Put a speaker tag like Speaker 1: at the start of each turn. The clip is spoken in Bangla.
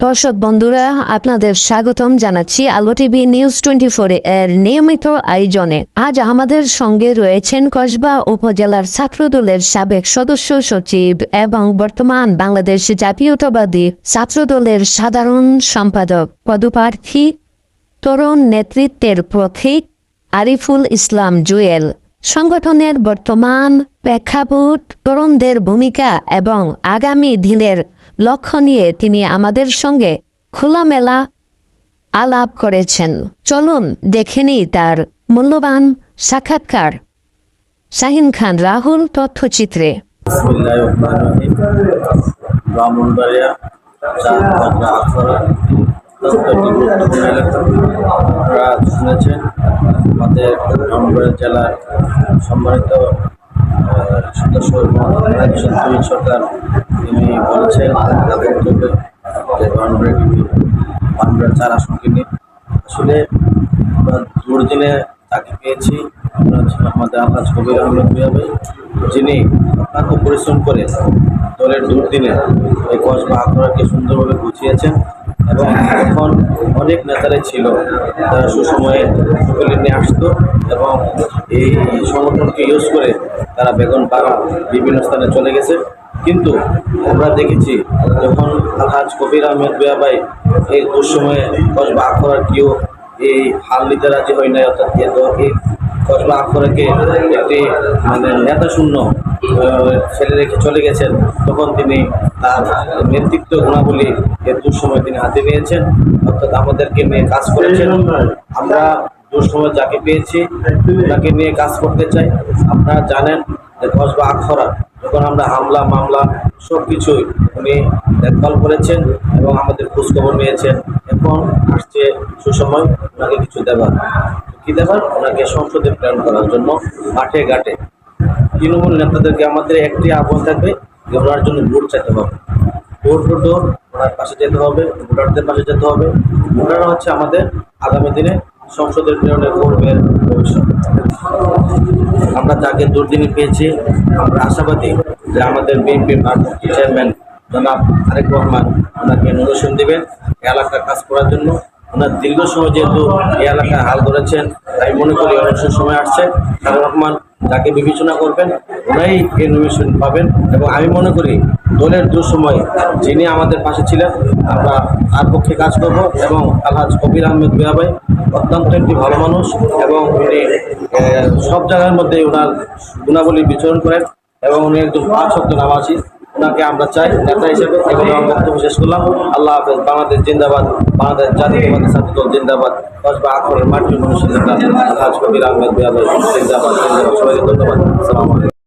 Speaker 1: দর্শক বন্ধুরা, আপনাদের স্বাগতম জানাচ্ছি আলো টিভি নিউজ টোয়েন্টি ফোরে এর নিয়মিত আয়োজনে। আজ আমাদের সঙ্গে রয়েছেন কসবা উপজেলার ছাত্রদলের সাবেক সদস্য সচিব এবং বর্তমান বাংলাদেশ জাতীয়তাবাদী ছাত্রদলের সাধারণ সম্পাদক, পদপ্রার্থী, তরুণ নেতৃত্বের প্রতীক আরিফুল ইসলাম জুয়েল। সংগঠনের বর্তমান প্রেক্ষাপট তরুণদের ভূমিকা এবং আগামী দিনের লক্ষ্য নিয়ে তিনি আমাদের সঙ্গে খোলামেলা আলাপ করেছেন। চলুন, দেখে নিই তার মূল্যবান সাক্ষাৎকার। শাহিন খান, রাহুল তথ্যচিত্রে।
Speaker 2: শুনেছেন, আমাদের জেলার সম্মানিত সদস্য সরকার তিনি বলেছেন, তাদের ব্রাহ্মণবাড়িয়া চার আসনকে নিয়ে। আসলে আমরা দুর্দিনে তাকে পেয়েছি। আমাদের আলহাজ কবির আহমেদ ভাই যিনি অত্যন্ত পরিশ্রম করে দলের দুর্দিনে এই কসবা আখড়াকে সুন্দরভাবে গুছিয়েছেন এবং এখন অনেক নেতারাই ছিল, তারা সুসময়ে সকলে নিয়ে আসতো এবং এই সংগঠনকে ইউজ করে তারা বেগুন পাড়া বিভিন্ন স্থানে চলে গেছে। কিন্তু আমরা দেখেছি যখন আলহাজ কবির আহমেদ বিয়া ভাই এই দুঃসময়ে কসবা আখড়ার কেউ এই হাল নিতে রাজি হয় নাই, অর্থাৎ এ এই কসবা আখড়াকে একটি মানে নেতা শূন্য ফেলে রেখে চলে গেছেন, তখন তিনি তার নেতৃত্ব গুণাবলী এর দুঃসময় তিনি হাতে নিয়েছেন অর্থাৎ আমাদেরকে নিয়ে কাজ করেছেন। আমরা দুঃসময় যাকে পেয়েছি তাকে নিয়ে কাজ করতে চাই। আপনারা জানেন যে কসবা আখড়া যখন আমরা হামলা, মামলা সব কিছুই উনি দেখভাল করেছেন এবং আমাদের খোঁজখবর নিয়েছেন। এখন আসছে সুসময় ওনাকে কিছু দেবার। কি দেবার? ওনাকে সংসদে প্রেরণ করার জন্য মাঠে ঘাটে। তৃণমূল নেতাদেরকে আমাদের একটি আহ্বান থাকবে যে ওনার জন্য ভোট চাইতে হবে। ডোর টু ডোর ওনার পাশে যেতে হবে, ভোটারদের পাশে যেতে হবে। ভোটাররা হচ্ছে আমাদের আগামী দিনে সংসদের প্রেরণের গর্বের ভবিষ্যৎ। আমরা তাকে দুর্দিনে পেয়েছি। আমরা আশাবাদী যে আমাদের বিএনপি চেয়ারম্যান জনাব আরেক রহমান ওনাকে অনুদর্শন দেবেন। এলাকার কাজ করার জন্য ওনার দীর্ঘ সময় যেহেতু এই এলাকায় হাল ধরেছেন, তাই মনে করি অবসর সময় আসছে। তারেক রহমান যাকে বিবেচনা করবেন, ওনাই এই নির্বাচন পাবেন এবং আমি মনে করি দলের দুঃসময় যিনি আমাদের পাশে ছিলেন, আমরা তার পক্ষে কাজ করব এবং আলহাজ কবির আহমেদ বিয়াবাই অত্যন্ত একটি ভালো মানুষ এবং উনি সব জায়গার মধ্যে ওনার গুণাবলী বিচরণ করেন এবং উনি একজন পাঁচ শব্দ নামাজি। ওনাকে আমরা চাই। নেতা হিসেবে এবং আমার বক্তব্য শেষ করলাম। আল্লাহ হাফেজ, বাংলাদেশ জিন্দাবাদ, বাংলাদেশ জাতীয়বাদী ছাত্র দল জিন্দাবাদ। কসবা আখরের মাটির মানুষের নেতা আলহাজ কবির আহমেদ বিয়াবাই জিন্দাবাদ জিন্দাবাদ। সবাইকে ধন্যবাদ। আসসালামু আলাইকুম।